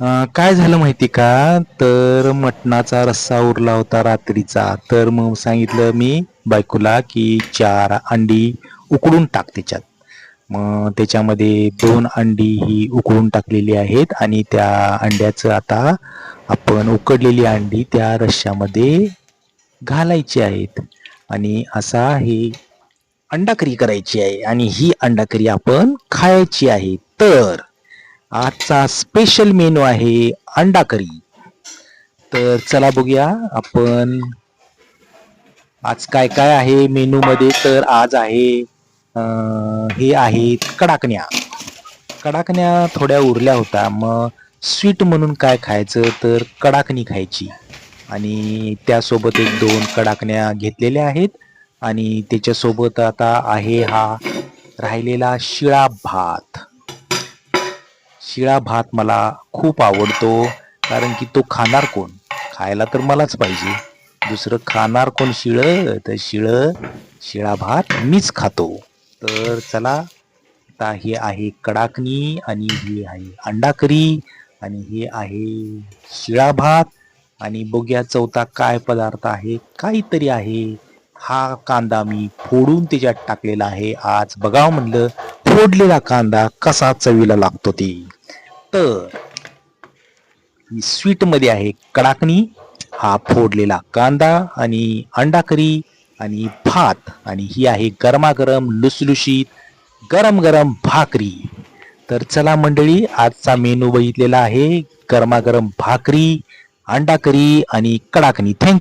काय झालं माहिती का? तर मटणाचा रस्सा उरला होता रात्रीचा. तर मग सांगितलं मी बायकोला की चार अंडी उकडून टाक त्याच्यात. मग त्याच्यामध्ये दोन अंडी ही उकडून टाकलेली आहेत आणि त्या अंड्याचं आता आपण उकडलेली अंडी त्या रश्श्यामध्ये घालायची आहेत. आणि असा हे अंडाकरी करायची आहे आणि ही अंडाकरी आपण खायची आहे. तर आजचा स्पेशल मेनू आहे अंडा करी. तर चला बघूया आपण आज काय काय आहे मेनू मध्ये. तर आज आहे हे आहेत कडाकण्या. कडाकण्या थोड्या उरल्या होत्या. मग स्वीट म्हणून काय खायचं? तर कडाकणी खायची. आणि त्यासोबत एक दोन कडाकण्या घेतलेल्या आहेत. आणि त्याच्यासोबत आता आहे हा राहिलेला शिळा भात. शिळा भात मला खूप आवडतो कारण की तो खाणार कोण? खायला तर मलाच पाहिजे. दुसरं खाणार कोण शिळं? तर शिळं शिळा भात मीच खातो. तर चला आता हे आहे कडाकणी आणि हे आहे अंडा करी आणि हे आहे शिळा भात. आणि बघूया चौथा काय पदार्थ आहे काहीतरी आहे. हा कांदा मी फोडून त्याच्यात टाकलेला आहे. आज बघावं म्हणलं फोडलेला कांदा कसा चवीला लागतो ते. तर स्वीटमध्ये आहे कडाकणी हा फोडलेला कांदा आणि अंडा करी आणि भात आणि ही आहे गरमागरम लुसलुशीत गरम गरम भाकरी. तर चला मंडळी आजचा मेनू बघितलेला आहे गरमागरम भाकरी अंडा करी आणि कडाकणी. थँक